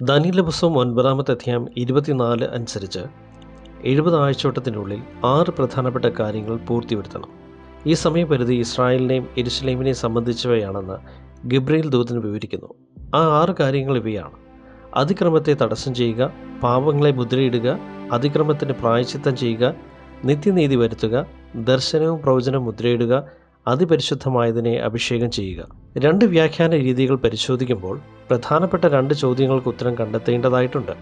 ദാനിയലിന്റെ പുസ്തകം ഒൻപതാമത്തെ അധ്യായം ഇരുപത്തിനാല് അനുസരിച്ച് എഴുപത് ആഴ്ചവട്ടത്തിനുള്ളിൽ ആറ് പ്രധാനപ്പെട്ട കാര്യങ്ങൾ പൂർത്തിവരുത്തണം. ഈ സമയപരിധി ഇസ്രായേലിനെയും എരുസലേമിനെയും സംബന്ധിച്ചവയാണെന്ന് ഗിബ്രയിൽ ദൂതൻ വിവരിക്കുന്നു. ആ ആറ് കാര്യങ്ങൾ ഇവയാണ്. അതിക്രമത്തെ തടസ്സം ചെയ്യുക പാപങ്ങളെ മുദ്രയിടുക അതിക്രമത്തിന് പ്രായച്ചിത്തം ചെയ്യുക നിത്യനീതി വരുത്തുക ദർശനവും പ്രവചനവും മുദ്രയിടുക അതിപരിശുദ്ധമായതിനെ അഭിഷേകം ചെയ്യുക. രണ്ട് വ്യാഖ്യാന രീതികൾ പരിശോധിക്കുമ്പോൾ പ്രധാനപ്പെട്ട രണ്ട് ചോദ്യങ്ങൾക്ക് ഉത്തരം കണ്ടെത്തേണ്ടതായിട്ടുണ്ട്.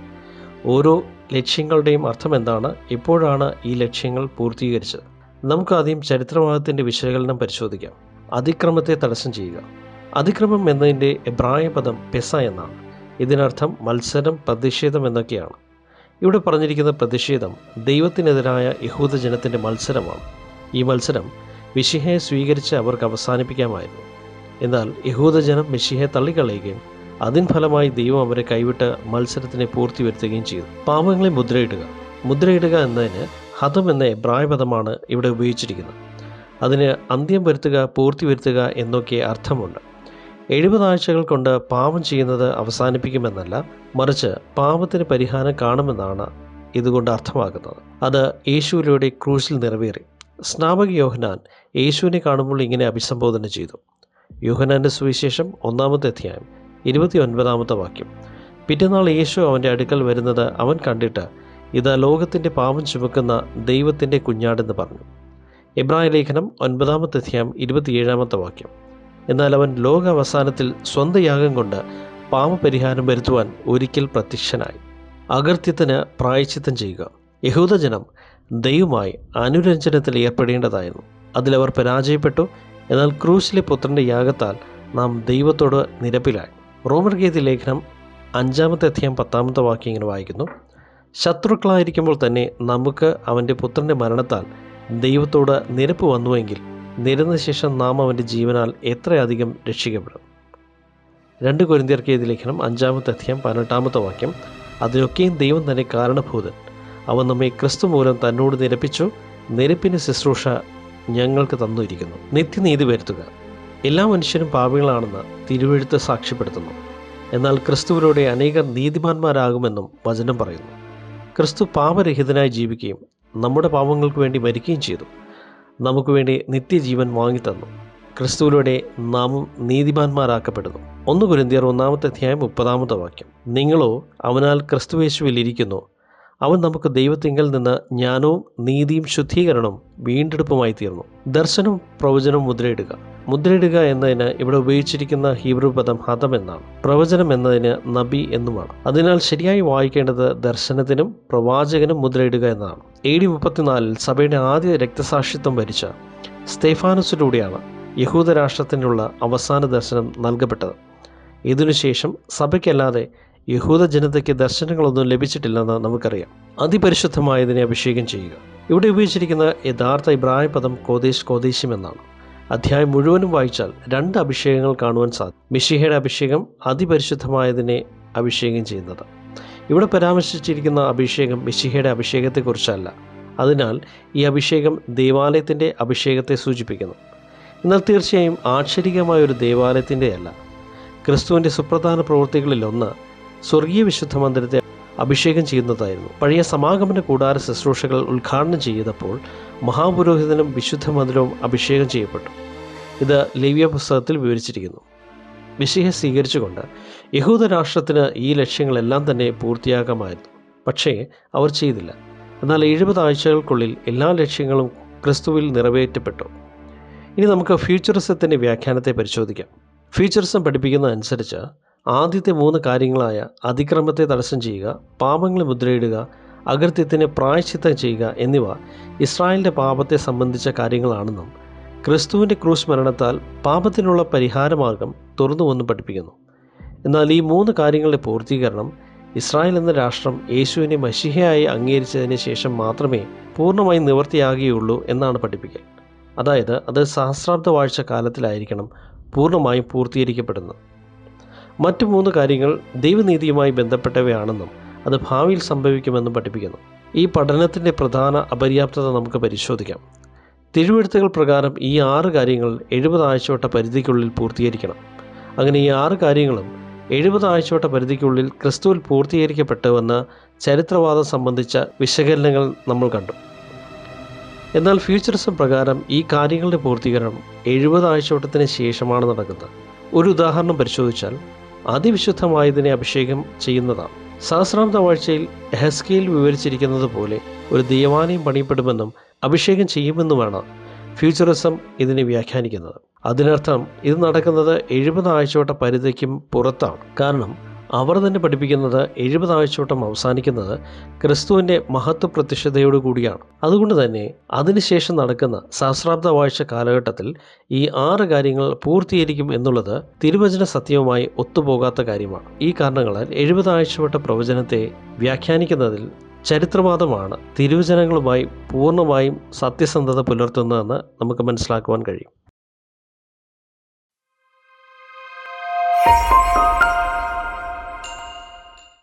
ഓരോ ലക്ഷ്യങ്ങളുടെയും അർത്ഥം എന്താണ്? എപ്പോഴാണ് ഈ ലക്ഷ്യങ്ങൾ പൂർത്തീകരിച്ചത്? നമുക്ക് ആദ്യം ചരിത്രവാദത്തിന്റെ വിശകലനം പരിശോധിക്കാം. അതിക്രമത്തെ തടസ്സം ചെയ്യുക. അതിക്രമം എന്നതിന്റെ എബ്രായ പദം പെസ എന്നാണ്. ഇതിനർത്ഥം മത്സരം പ്രതിഷേധം എന്നൊക്കെയാണ്. ഇവിടെ പറഞ്ഞിരിക്കുന്ന പ്രതിഷേധം ദൈവത്തിനെതിരായ യഹൂദ ജനത്തിന്റെ മത്സരമാണ്. ഈ മത്സരം മിഷിഹയെ സ്വീകരിച്ച് അവർക്ക് അവസാനിപ്പിക്കാമായിരുന്നു. എന്നാൽ യഹൂദജനം മിഷിഹയെ തള്ളിക്കളയുകയും അതിൻ ഫലമായി ദൈവം അവരെ കൈവിട്ട് മത്സരത്തിനെ പൂർത്തി വരുത്തുകയും ചെയ്തു. പാപങ്ങളെ മുദ്രയിടുക. മുദ്രയിടുക എന്നതിന് ഹതം എന്ന എബ്രായ ഇവിടെ ഉപയോഗിച്ചിരിക്കുന്നത്. അതിന് അന്ത്യം വരുത്തുക പൂർത്തി വരുത്തുക എന്നൊക്കെ അർത്ഥമുണ്ട്. എഴുപത് ആഴ്ചകൾ കൊണ്ട് പാപം ചെയ്യുന്നത് അവസാനിപ്പിക്കുമെന്നല്ല മറിച്ച് പാപത്തിന് പരിഹാരം കാണുമെന്നാണ് ഇതുകൊണ്ട് അർത്ഥമാക്കുന്നത്. അത് യേശുവിലൂടെ ക്രൂശിൽ നിറവേറി. സ്നാപക യോഹനാൻ യേശുവിനെ കാണുമ്പോൾ ഇങ്ങനെ അഭിസംബോധന ചെയ്തു. യോഹനാന്റെ സുവിശേഷം ഒന്നാമത്തെ അധ്യായം ഇരുപത്തി ഒൻപതാമത്തെ വാക്യം. പിറ്റന്നാൾ യേശു അവന്റെ അടുക്കൽ വരുന്നത് അവൻ കണ്ടിട്ട് ഇതാ ലോകത്തിന്റെ പാപം ചുമക്കുന്ന ദൈവത്തിന്റെ കുഞ്ഞാടെന്ന് പറഞ്ഞു. ഇബ്രാഹിം ലേഖനം ഒൻപതാമത്തെ അധ്യായം ഇരുപത്തിയേഴാമത്തെ വാക്യം. എന്നാൽ അവൻ ലോക അവസാനത്തിൽ സ്വന്തം യാഗം കൊണ്ട് പാപപരിഹാരം വരുത്തുവാൻ ഒരിക്കൽ പ്രത്യക്ഷനായി. അകൃത്യത്തിന് പ്രായച്ചിത്തം ചെയ്യുക. യഹൂദജനം ദൈവമായി അനുരഞ്ജനത്തിൽ ഏർപ്പെടേണ്ടതായിരുന്നു. അതിലവർ പരാജയപ്പെട്ടു. എന്നാൽ ക്രൂശിലെ പുത്രന്റെ യാഗത്താൽ നാം ദൈവത്തോട് നിരപ്പിലായി. റോമർ ഗീതി ലേഖനം അഞ്ചാമത്തെ അധ്യായം പത്താമത്തെ വാക്യം ഇങ്ങനെ വായിക്കുന്നു. ശത്രുക്കളായിരിക്കുമ്പോൾ തന്നെ നമുക്ക് അവന്റെ പുത്രന്റെ മരണത്താൽ ദൈവത്തോട് നിരപ്പ് വന്നുവെങ്കിൽ നിരന്ന ശേഷം നാം അവന്റെ ജീവനാൽ എത്രയധികം രക്ഷിക്കപ്പെടും? രണ്ട് കുരിന്തിയർക്ക് എഴുതി ലേഖനം അഞ്ചാമത്തെ അധ്യായം പതിനെട്ടാമത്തെ വാക്യം അതിനൊക്കെയും ദൈവം തന്നെ കാരണഭൂതൻ. അവൻ നമ്മെ ക്രിസ്തു മൂലം തന്നോട് നിരപ്പിച്ചു. നിരപ്പിന് ശുശ്രൂഷ ഞങ്ങൾക്ക് തന്നിരിക്കുന്നു. നിത്യനീതി വരുത്തുക. എല്ലാ മനുഷ്യരും പാപികളാണെന്ന് തിരുവെഴുത്ത് സാക്ഷ്യപ്പെടുത്തുന്നു. എന്നാൽ ക്രിസ്തുവിലൂടെ അനേകർ നീതിമാന്മാരാകുമെന്നും വചനം പറയുന്നു. ക്രിസ്തു പാപരഹിതനായി ജീവിക്കുകയും നമ്മുടെ പാപങ്ങൾക്ക് വേണ്ടി മരിക്കുകയും ചെയ്തു. നമുക്ക് വേണ്ടി നിത്യജീവൻ വാങ്ങിത്തന്നു. ക്രിസ്തുവിലൂടെ നാമും നീതിമാന്മാരാക്കപ്പെടുന്നു. ഒന്ന് കുരിന്തിയർ ഒന്നാമത്തെ അധ്യായം മുപ്പതാമത്തെ വാക്യം. നിങ്ങളോ അവനാൽ ക്രിസ്തുവേശുവിൽ ഇരിക്കുന്നു. അവൻ നമുക്ക് ദൈവത്തിങ്കൽ നിന്ന് ജ്ഞാനവും നീതിയും ശുദ്ധീകരണവും വീണ്ടെടുപ്പുമായി തീർന്നു. ദർശനവും പ്രവചനവും മുദ്രയിടുക. മുദ്രയിടുക എന്നതിന് ഇവിടെ ഉപയോഗിച്ചിരിക്കുന്ന ഹീബ്രു പദം ഹതം എന്നാണ്. പ്രവചനം എന്നതിന് നബി എന്നുമാണ്. അതിനാൽ ശരിയായി വായിക്കേണ്ടത് ദർശനത്തിനും പ്രവാചകനും മുദ്രയിടുക എന്നതാണ് എ ഡി മുപ്പത്തിനാലിൽ സഭയുടെ ആദ്യ രക്തസാക്ഷിത്വം ഭരിച്ച സ്തേഫാനസിലൂടെയാണ് യഹൂദ രാഷ്ട്രത്തിനുള്ള അവസാന ദർശനം നൽകപ്പെട്ടത്. ഇതിനുശേഷം സഭയ്ക്കല്ലാതെ യഹൂദ ജനതയ്ക്ക് ദർശനങ്ങളൊന്നും ലഭിച്ചിട്ടില്ലെന്ന് നമുക്കറിയാം. അതിപരിശുദ്ധമായതിനെ അഭിഷേകം ചെയ്യുക. ഇവിടെ ഉപയോഗിച്ചിരിക്കുന്ന യഥാർത്ഥ ഇബ്രാഹിം പദം കോദേശ് കോദേശിം എന്നാണ്. അധ്യായം മുഴുവനും വായിച്ചാൽ രണ്ട് അഭിഷേകങ്ങൾ കാണുവാൻ സാധിക്കും മിഷിഹയുടെ അഭിഷേകം അതിപരിശുദ്ധമായതിനെ അഭിഷേകം ചെയ്യുന്നത്. ഇവിടെ പരാമർശിച്ചിരിക്കുന്ന അഭിഷേകം മിഷിഹയുടെ അഭിഷേകത്തെക്കുറിച്ചല്ല. അതിനാൽ ഈ അഭിഷേകം ദേവാലയത്തിന്റെ അഭിഷേകത്തെ സൂചിപ്പിക്കുന്നു. എന്നാൽ തീർച്ചയായും ആക്ഷരികമായ ഒരു ദേവാലയത്തിന്റെ അല്ല. ക്രിസ്തുവിന്റെ സുപ്രധാന പ്രവൃത്തികളിലൊന്ന് സ്വർഗീയ വിശുദ്ധ മന്ദിരത്തെ അഭിഷേകം ചെയ്യുന്നതായിരുന്നു. പഴയ സമാഗമന കൂടാര ശുശ്രൂഷകൾ ഉദ്ഘാടനം ചെയ്തപ്പോൾ മഹാപുരോഹിതനും വിശുദ്ധ മന്ദിരവും അഭിഷേകം ചെയ്യപ്പെട്ടു. ഇത് ലിവ്യ പുസ്തകത്തിൽ വിവരിച്ചിരിക്കുന്നു. മിശിഹ സ്വീകരിച്ചുകൊണ്ട് യഹൂദ രാഷ്ട്രത്തിന് ഈ ലക്ഷ്യങ്ങളെല്ലാം തന്നെ പൂർത്തിയാക്കാമായിരുന്നു. പക്ഷേ അവർ ചെയ്തില്ല. എന്നാൽ എഴുപത് ആഴ്ചകൾക്കുള്ളിൽ എല്ലാ ലക്ഷ്യങ്ങളും ക്രിസ്തുവിൽ നിറവേറ്റപ്പെട്ടു. ഇനി നമുക്ക് ഫ്യൂച്ചറിസത്തിന്റെ വ്യാഖ്യാനത്തെ പരിശോധിക്കാം. ഫ്യൂച്ചറിസം പഠിപ്പിക്കുന്ന അനുസരിച്ച് ആദ്യത്തെ മൂന്ന് കാര്യങ്ങളായ അതിക്രമത്തെ തടസ്സം ചെയ്യുക പാപങ്ങളെ മുദ്രയിടുക അകൃത്യത്തിന് പ്രായശ്ചിത്തം ചെയ്യുക എന്നിവ ഇസ്രായേലിന്റെ പാപത്തെ സംബന്ധിച്ച കാര്യങ്ങളാണെന്നും ക്രിസ്തുവിന്റെ ക്രൂശ് മരണത്താൽ പാപത്തിനുള്ള പരിഹാരമാർഗം തുറന്നുവെന്ന് പഠിപ്പിക്കുന്നു. എന്നാൽ ഈ മൂന്ന് കാര്യങ്ങളുടെ പൂർത്തീകരണം ഇസ്രായേൽ എന്ന രാഷ്ട്രം യേശുവിനെ മഷിഹയായി അംഗീകരിച്ചതിന് ശേഷം മാത്രമേ പൂർണമായി നിവർത്തിയാകുകയുള്ളൂ എന്നാണ് പഠിപ്പിക്കൽ. അതായത് അത് സഹസ്രാബ്ദ വാഴ്ച കാലത്തിലായിരിക്കണം പൂർണമായും പൂർത്തീകരിക്കപ്പെടുന്നത്. മറ്റു മൂന്ന് കാര്യങ്ങൾ ദൈവനീതിയുമായി ബന്ധപ്പെട്ടവയാണെന്നും അത് ഭാവിയിൽ സംഭവിക്കുമെന്നും പഠിപ്പിക്കുന്നു. ഈ പഠനത്തിന്റെ പ്രധാന അപര്യാപ്തത നമുക്ക് പരിശോധിക്കാം. തിരുവെഴുത്തുകൾ പ്രകാരം ഈ ആറ് കാര്യങ്ങൾ എഴുപത് ആഴ്ചവട്ട പരിധിക്കുള്ളിൽ പൂർത്തീകരിക്കണം. അങ്ങനെ ഈ ആറ് കാര്യങ്ങളും എഴുപത് ആഴ്ചവട്ട പരിധിക്കുള്ളിൽ ക്രിസ്തുവിൽ പൂർത്തീകരിക്കപ്പെട്ടുവെന്ന് ചരിത്രവാദം സംബന്ധിച്ച വിശകലനങ്ങൾ നമ്മൾ കണ്ടു. എന്നാൽ ഫ്യൂച്ചറിസം പ്രകാരം ഈ കാര്യങ്ങളുടെ പൂർത്തീകരണം എഴുപത് ആഴ്ചവട്ടത്തിന് ശേഷമാണ് നടക്കുന്നത്. ഒരു ഉദാഹരണം പരിശോധിച്ചാൽ അതിവിശുദ്ധമായതിനെ അഭിഷേകം ചെയ്യുന്നതാണ്. സഹസ്രാബ്ദ വാഴ്ചയിൽ ഹെസ്കിയിൽ വിവരിച്ചിരിക്കുന്നത് പോലെ ഒരു ദേവാലയം പണിയപ്പെടുമെന്നും അഭിഷേകം ചെയ്യുമെന്നുമാണ് ഫ്യൂച്ചറിസം ഇതിനെ വ്യാഖ്യാനിക്കുന്നത്. അതിനർത്ഥം ഇത് നടക്കുന്നത് എഴുപത് ആഴ്ചവട്ട പരിധിക്കും പുറത്താണ്. കാരണം അവർ തന്നെ പഠിപ്പിക്കുന്നത് എഴുപത് ആഴ്ചവട്ടം അവസാനിക്കുന്നത് ക്രിസ്തുവിന്റെ മഹത്വ പ്രത്യക്ഷതയോടു കൂടിയാണ്. അതുകൊണ്ട് തന്നെ അതിനുശേഷം നടക്കുന്ന സഹസ്രാബ്ദ വാഴ്ച കാലഘട്ടത്തിൽ ഈ ആറ് കാര്യങ്ങൾ പൂർത്തീകരിക്കും എന്നുള്ളത് തിരുവചന സത്യവുമായി ഒത്തുപോകാത്ത കാര്യമാണ്. ഈ കാരണങ്ങളാൽ എഴുപത് ആഴ്ചവട്ട പ്രവചനത്തെ വ്യാഖ്യാനിക്കുന്നതിൽ ചരിത്രവാദമാണ് തിരുവചനങ്ങളുമായി പൂർണമായും സത്യസന്ധത പുലർത്തുന്നതെന്ന് നമുക്ക് മനസ്സിലാക്കുവാൻ കഴിയും.